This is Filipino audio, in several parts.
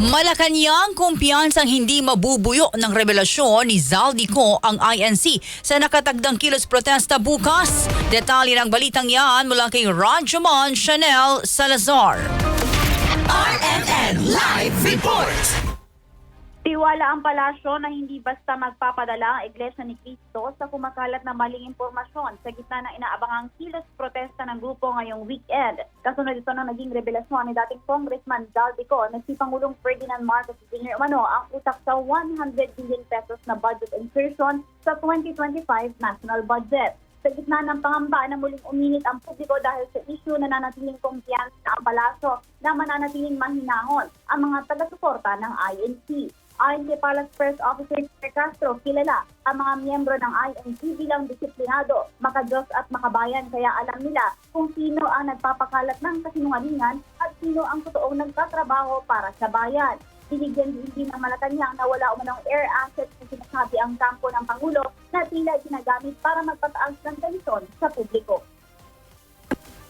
Malakanyang kumpiyansang hindi mabubuyo ng revelasyon ni Zaldico ang INC sa nakatagdang kilos protesta bukas. Detalye ng balitang yan mula kay Rajaman Chanel Salazar. RMN Live Report! Tiwala ang palasyo na hindi basta magpapadala ang Iglesia ni Cristo sa kumakalat na maling impormasyon sa gitna ng inaabangang kilos protesta ng grupo ngayong weekend. Kasunod ito ng naging revelasyon ni dating Congressman Daldico na si Pangulong Ferdinand Marcos Jr. umano ang utak sa 100 billion pesos na budget insertion sa 2025 national budget. Sa gitna ng pangamba na muling uminit ang publiko dahil sa issue na nanatiling kumpiyansa ang palasyo na mananatiling mahinahon ang mga taga-suporta ng INC. Ayon kay Palace Press Officer Peter Castro, kilala ang mga miyembro ng INC bilang disiplinado, makadiyos at makabayan kaya alam nila kung sino ang nagpapakalat ng kasinungalingan at sino ang totoong nagtatrabaho para sa bayan. Binigyan din din ng Malacanang na wala umanong air assets na sinasabi ang kampo ng Pangulo na tila ginagamit para magpataas ng tensyon sa publiko.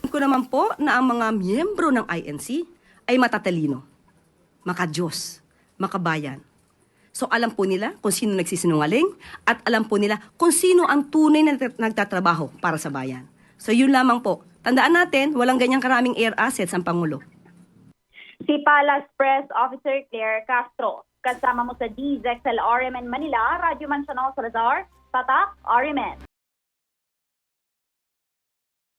ko naman po na ang mga miyembro ng INC ay matatalino, makadiyos, makabayan. So alam po nila kung sino nagsisinungaling at alam po nila kung sino ang tunay na nagtat- nagtatrabaho para sa bayan. So yun lamang po. Tandaan natin, walang ganyang karaming air assets ang Pangulo. Si Palace Press Officer Claire Castro. Kasama mo sa DZXL RMN Manila, Radyo Mansiano Salazar, Tatak RMN.